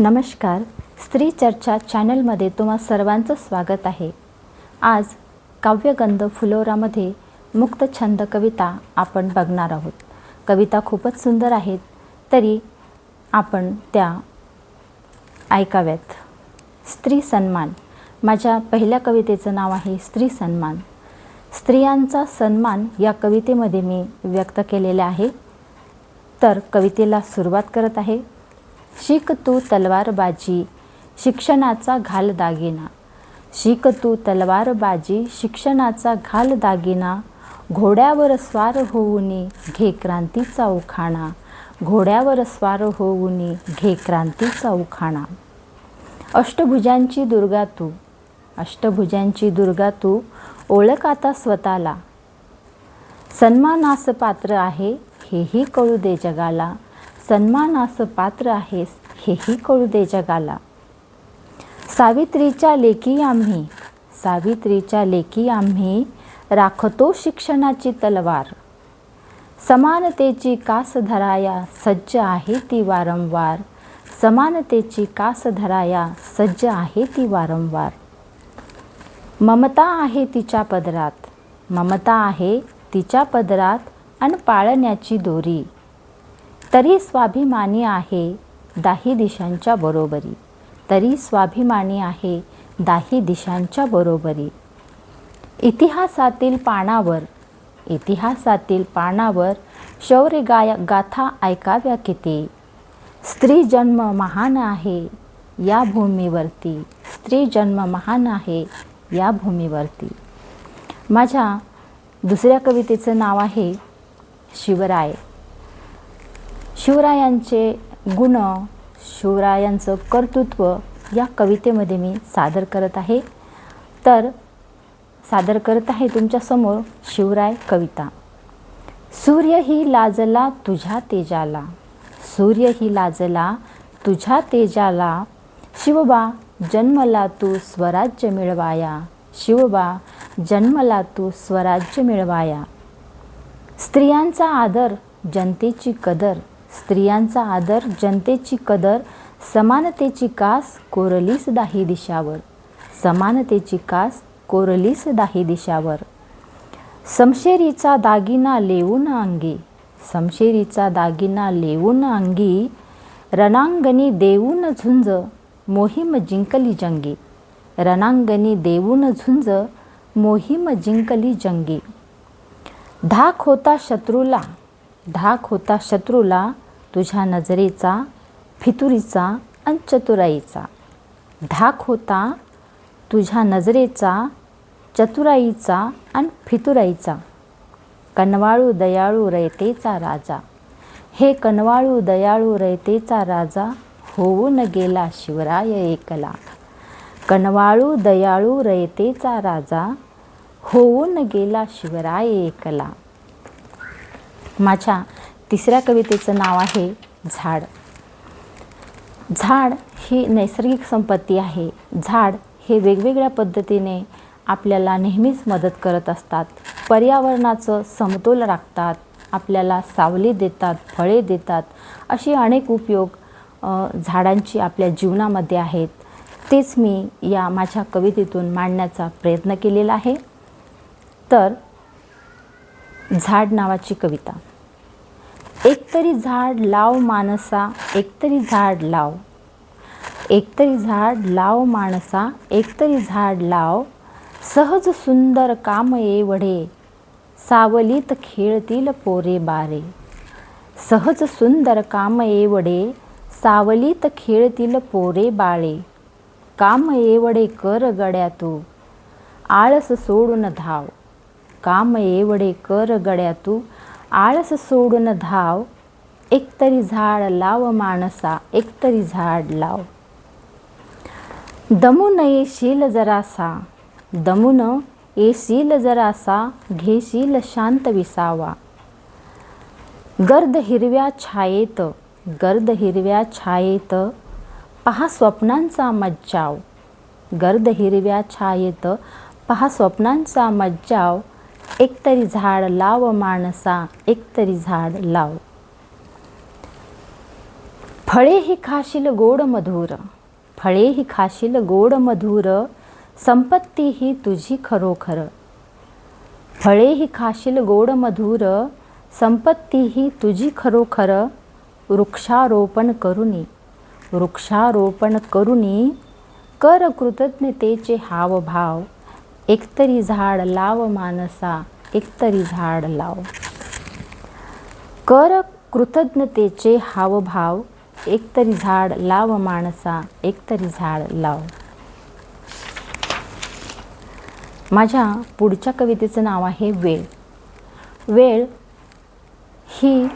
नमस्कार. स्त्री चर्चा चॅनलमध्ये तुम्हा सर्वांचं स्वागत आहे. आज काव्यगंध फुलोरामध्ये मुक्त छंद कविता आपण बघणार आहोत. कविता खूपच सुंदर आहेत तरी आपण त्या ऐकाव्यात. स्त्री सन्मान. माझ्या पहिल्या कवितेचं नाव आहे स्त्री सन्मान. स्त्रियांचा सन्मान या कवितेमध्ये मी व्यक्त केलेले आहे. तर कवितेला सुरुवात करत आहे. शिक तू तलवारबाजी शिक्षणाचा घाल दागिना. शिक तू तलवारबाजी शिक्षणाचा घाल दागिना. घोड्यावर स्वार होऊनी घे क्रांतीचा उखाणा. घोड्यावर स्वार होऊनी घे क्रांतीचा उखाणा. अष्टभुजांची दुर्गा तू. अष्टभुजांची दुर्गा तू. ओळख आता स्वतःला. सन्मानास पात्र आहे हेही कळू दे जगाला. सन्मानाचं पात्र आहेस हेही कळू दे जगाला. सावित्रीच्या लेखी आम्ही सावित्रीच्या लेखी आम्ही राखतो शिक्षणाची तलवार. समानतेची कास धराया सज्ज आहे ती वारंवार. समानतेची कास धराया सज्ज आहे ती वारंवार. ममता आहे तिच्या पदरात ममता आहे तिच्या पदरात आणि पाळण्याची दोरी. तरी स्वाभिमानी आहे दाही दिशांच्या बरोबरी. तरी स्वाभिमानी आहे दाही दिशांच्या बरोबरी. इतिहासातील पानावर इतिहासातील पानावर शौर्य गाय गाथा ऐकाव्या किती? स्त्री जन्म महान आहे या भूमीवरती. स्त्री जन्म महान आहे या भूमीवरती. माझ्या दुसऱ्या कवितेचं नाव आहे शिवराय. शिवरायांचे गुण शिवरायांचं कर्तृत्व या कवितेमध्ये मी सादर करत आहे. तर सादर करत आहे तुमच्यासमोर शिवराय कविता. सूर्य ही लाजला तुझ्या तेजाला. सूर्य ही लाजला तुझ्या तेजाला. शिवबा जन्मला तू स्वराज्य मिळवाया. शिवबा जन्मला तू स्वराज्य मिळवाया. स्त्रियांचा आदर जनतेची कदर. स्त्रियांचा आदर जनतेची कदर समानतेची कास कोरलीस दाही दिशावर. समानतेची कास कोरलीस दाही दिशावर. समशेरीचा दागिना लेवून अंगी समशेरीचा दागिना लेवून अंगी रणांगणी देऊन झुंज मोहीम जिंकली जंगी. रणांगणी देऊन झुंज मोहीम जिंकली जंगी. धाक होता शत्रूला. धाक होता शत्रूला तुझ्या नजरेचा फितुरीचा आणि चतुराईचा. धाक होता तुझ्या नजरेचा चतुराईचा आणि फितुराईचा. कनवाळू दयाळू रयतेचा राजा. हे कनवाळू दयाळू रयतेचा राजा होऊन गेला शिवराय एकला. कनवाळू दयाळू रयतेचा राजा होऊन गेला शिवराय एकला. माझ्या तिसऱ्या कवितेचं नाव आहे झाड. झाड ही नैसर्गिक संपत्ती आहे. झाड हे वेगवेगळ्या पद्धतीने आपल्याला नेहमीच मदत करत असतात. पर्यावरणाचं समतोल राखतात आपल्याला सावली देतात फळे देतात असे अनेक उपयोग झाडांची आपल्या जीवनामध्ये आहेत. तेच मी या माझ्या कवितेतून मांडण्याचा प्रयत्न केलेला आहे. तर झाड नावाची कविता. एकतरी झाड लाव माणसा एकतरी झाड लाव. एकतरी झाड लाव माणसा एकतरी झाड लाव. सहज सुंदर काम एवढे सावलीत खेळतील पोरे बारे. सहज सुंदर काम एवढे सावलीत खेळतील पोरे बाळे. काम एवढे कर गड्या तू आळस सोडून धाव. काम एवढे कर गड्या तू आळस सोडून धाव. एकतरी झाड लाव माणसा एकतरी झाड लाव. दमून येशील जरासा दमून येशील जरासा घेशील शांत विसावा. गर्द हिरव्या छायेत गर्द हिरव्या छायेत पहा स्वप्नांचा मज्जाव. गर्द हिरव्या छायेत पहा स्वप्नांचा मज्जाव एकतरी झाड लाव माणसा एकतरी झाड लाव. फळे ही खाशील गोड मधुर फळे ही खाशील गोड मधुर संपत्ती ही तुझी खरोखर. फळे ही खाशील गोड मधुर संपत्ती ही तुझी खरोखर वृक्षारोपण करुनी वृक्षारोपण करुनी कर कृतज्ञतेचे हावभाव. एकतरी झाड लाव मानसा एकतरी झाड लाव. कर कृतज्ञतेचे हावभाव एकतरी झाड लाव माणसा एकतरी झाड लाव. माझ्या पुढच्या कवितेचं नाव आहे वेळ. वेळ ही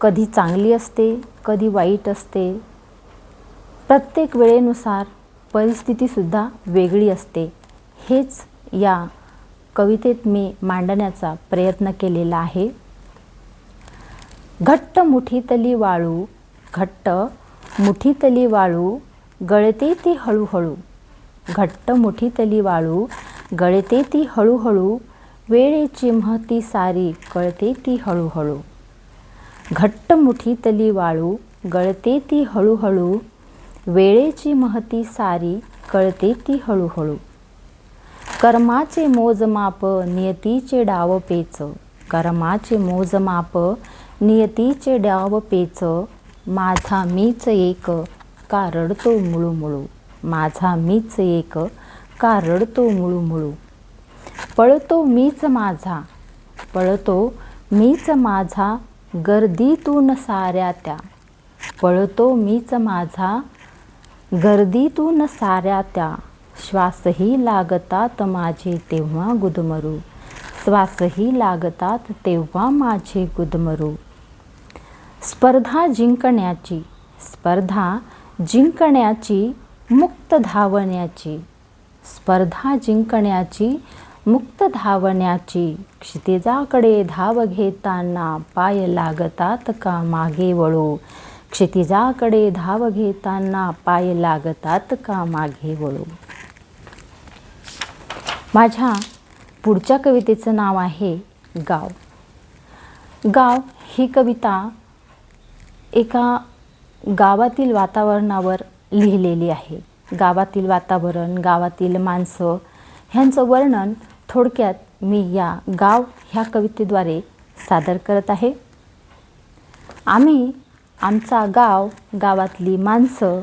कधी चांगली असते कधी वाईट असते. प्रत्येक वेळेनुसार परिस्थितीसुद्धा वेगळी असते. हेच या कवितेत मी मांडण्याचा प्रयत्न केलेला आहे. घट्ट मुठीतली वाळू घट्ट मुठीतली वाळू गळते ती हळूहळू. घट्ट मुठीतली वाळू गळते ती हळूहळू. वेळेची महती सारी कळते ती हळूहळू. घट्ट मुठीतली वाळू गळते ती हळूहळू. वेळेची महती सारी कळते ती हळूहळू. कर्माचे मोजमाप नियतीचे डाव पेच. कर्माचे मोजमाप नियतीचे डाव पेच. माझा मीच एक का रडतो मुळूमुळू. माझा मीच एक का रडतो मुळूमुळू. पळतो मीच माझा पळतो मीच माझा गर्दीतून साऱ्या त्या. पळतो मीच माझा गर्दीतून साऱ्या त्या. श्वासही लागतात माझे तेव्हा गुदमरू. श्वासही लागतात तेव्हा माझे गुदमरू. स्पर्धा जिंकण्याची स्पर्धा जिंकण्याची मुक्त धावण्याची. स्पर्धा जिंकण्याची मुक्त धावण्याची. क्षितिजाकडे धाव घेताना पाय लागतात का मागे वळू? क्षितिजाकडे धाव घेताना पाय लागतात का मागे वळू? माझ्या पुढच्या कवितेचं नाव आहे गाव. गाव ही कविता एका गावातील वातावरणावर लिहिलेली आहे. गावातील वातावरण गावातील माणसं ह्यांचं वर्णन थोडक्यात मी या गाव ह्या कवितेद्वारे सादर करत आहे. आम्ही आमचा गाव गावातली माणसं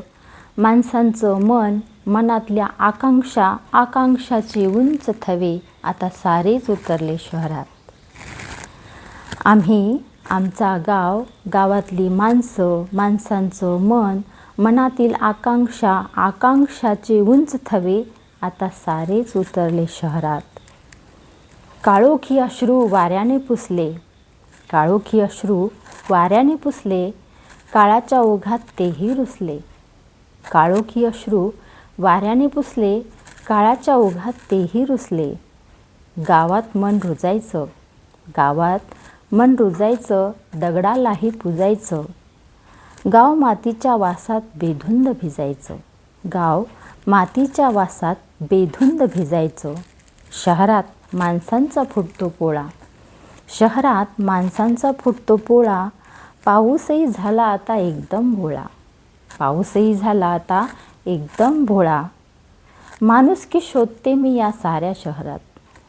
माणसांचं मन मनातल्या आकांक्षा आकांक्षाचे उंच थवे आता सारेच उतरले शहरात. आम्ही आमचा गाव गावातली माणसं माणसांचं मन मनातील आकांक्षा आकांक्षाचे उंच थवे आता सारेच उतरले शहरात. काळोखी अश्रू वाऱ्याने पुसले. काळोखी अश्रू वाऱ्याने पुसले. काळाच्या ओघात तेही रुसले. काळोखी अश्रू वाऱ्याने पुसले काळाच्या ओघात तेही रुसले. गावात मन रुजायचं गावात मन रुजायचं दगडालाही पुजायचं. गाव मातीच्या वासात बेधुंद भिजायचं. गाव मातीच्या वासात बेधुंद भिजायचं. शहरात माणसांचा फुटतो पोळा. शहरात माणसांचा फुटतो पोळा. पाऊसही झाला आता एकदम भोळा. पाऊसही झाला आता एकदम भोळा. माणुसकी शोधते मी या साऱ्या शहरात.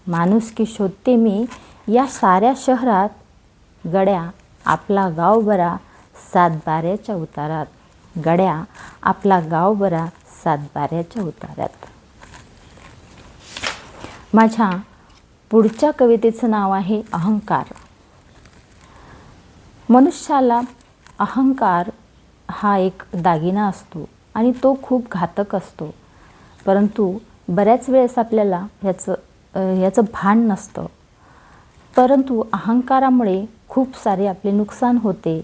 माणुसकी शोधते मी या साऱ्या शहरात. गड्या आपला गाव बरा सातबाऱ्याच्या उतारात. गड्या आपला गाव बरा सातबाऱ्याच्या उतारात. माझ्या पुढच्या कवितेचं नाव आहे अहंकार. मनुष्याला अहंकार हा एक दागिना असतो. आणि तो खूप घातक असतो. परंतु बऱ्याच वेळेस आपल्याला ह्याचं ह्याचं भान नसतं. परंतु अहंकारामुळे खूप सारे आपले नुकसान होते.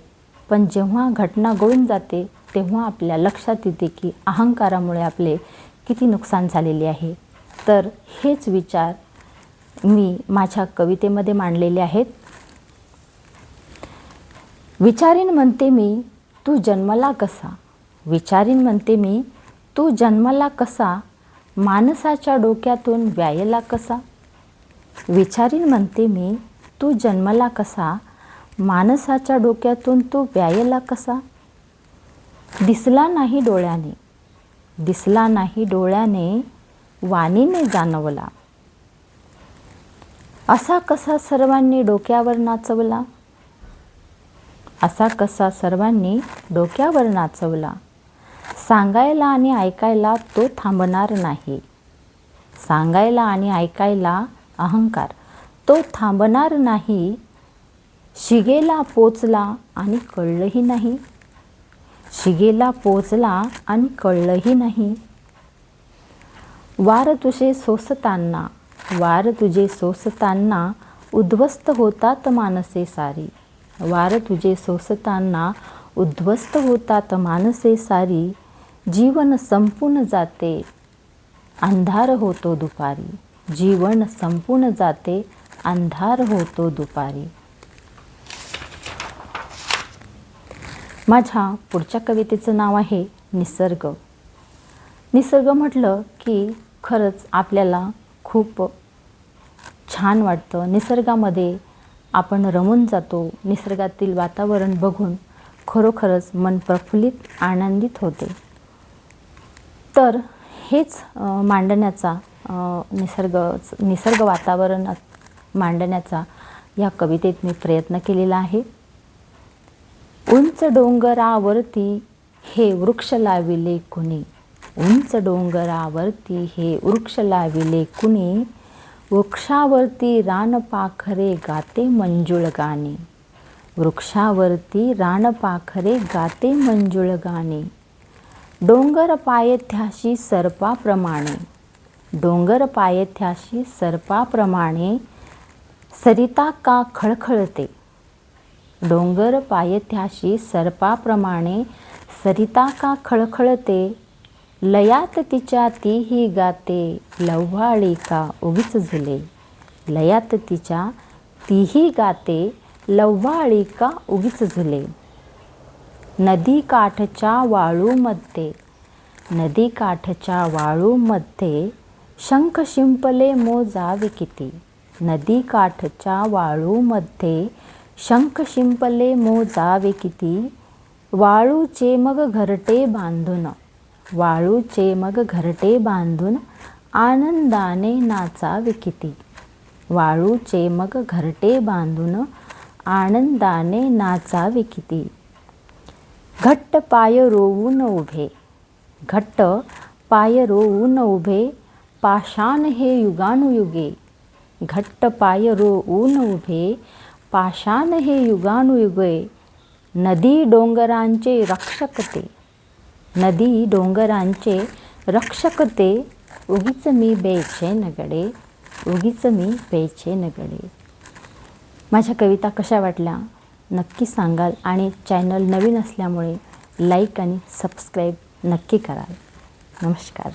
पण जेव्हा घटना गळून जाते तेव्हा आपल्या लक्षात येते की अहंकारामुळे आपले किती नुकसान झालेले आहे. तर हेच विचार मी माझ्या कवितेमध्ये मांडलेले आहेत. विचारीन म्हणते मी तू जन्मला कसा? विचारीन म्हणते मी तू जन्माला कसा? माणसाच्या डोक्यातून व्यायला कसा? विचारीन म्हणते मी तू जन्मला कसा? माणसाच्या डोक्यातून तू व्यायला कसा? दिसला नाही डोळ्याने. दिसला नाही डोळ्याने वाणीने जाणवला. असा कसा सर्वांनी डोक्यावर नाचवला? असा कसा सर्वांनी डोक्यावर नाचवला? सांगायला आणि ऐकायला तो थांबणार नाही. सांगायला आणि ऐकायला अहंकार. तो थांबणार नाही शिगेला पोचला आणि कळलंही नाही. शिगेला पोचला आणि कळलंही नाही. वार तुझे सोसताना वार तुझे सोसताना उद्ध्वस्त होतात मानसे सारी. वार तुझे सोसताना उद्ध्वस्त होतात मानसे सारी. जीवन संपून जाते. अंधार होतो दुपारी. जीवन संपून जाते. अंधार होतो दुपारी. माझ्या पुढच्या कवितेचं नाव आहे निसर्ग. निसर्ग म्हटलं की खरंच आपल्याला खूप छान वाटतं. निसर्गामध्ये आपण रमून जातो. निसर्गातील वातावरण बघून खरोखरच मन प्रफुल्लित आनंदित होते. तर हेच मांडण्याचा निसर्ग निसर्ग वातावरण मांडण्याचा या कवितेत मी प्रयत्न केलेला आहे. उंच डोंगरावरती हे वृक्ष लाविले कुणी? उंच डोंगरावरती हे वृक्ष लाविले कुणी? वृक्षावरती रानपाखरे गाते मंजुळ गाणे. वृक्षावरती रानपाखरे गाते मंजुळ गाणे. डोंगर पायथ्याशी सर्पाप्रमाणे. डोंगर पायथ्याशी सर्पाप्रमाणे सरिता का खळखळते? डोंगर पायथ्याशी सर्पाप्रमाणे सरिता का खळखळते? लयात तिच्या तीही गाते लव्हाळी का उगीच झुले? लयात तिच्या तीही गाते लव्हाळी का उगीच झुले? नदी काठच्या वाळूमध्ये. नदीकाठच्या वाळूमध्ये शंख शिंपले मोजावे किती नदी काठच्या वाळूमध्ये शंख शिंपले मोजावे किती वाळूचे मग घरटे बांधून. वाळूचे मग घरटे बांधून आनंदाने नाचावे किती वाळूचे मग घरटे बांधून आनंदाने नाचावे किती घट्ट पाय रोवून उभे. घट्ट पाय रोवून उभे पाषाण हे युगानुयुगे. घट्ट पाय रोवून उभे पाषाण हे युगानुयुगे. नदी डोंगरांचे रक्षक ते नदी डोंगरांचे रक्षक ते उगीच मी बेचे नगडे उगीच मी बेचे नगडे. माझ्या कविता कशा वाटल्या? नक्की सांगाल आणि चॅनल नवीन असल्यामुळे लाईक आणि सबस्क्राईब नक्की कराल. नमस्कार.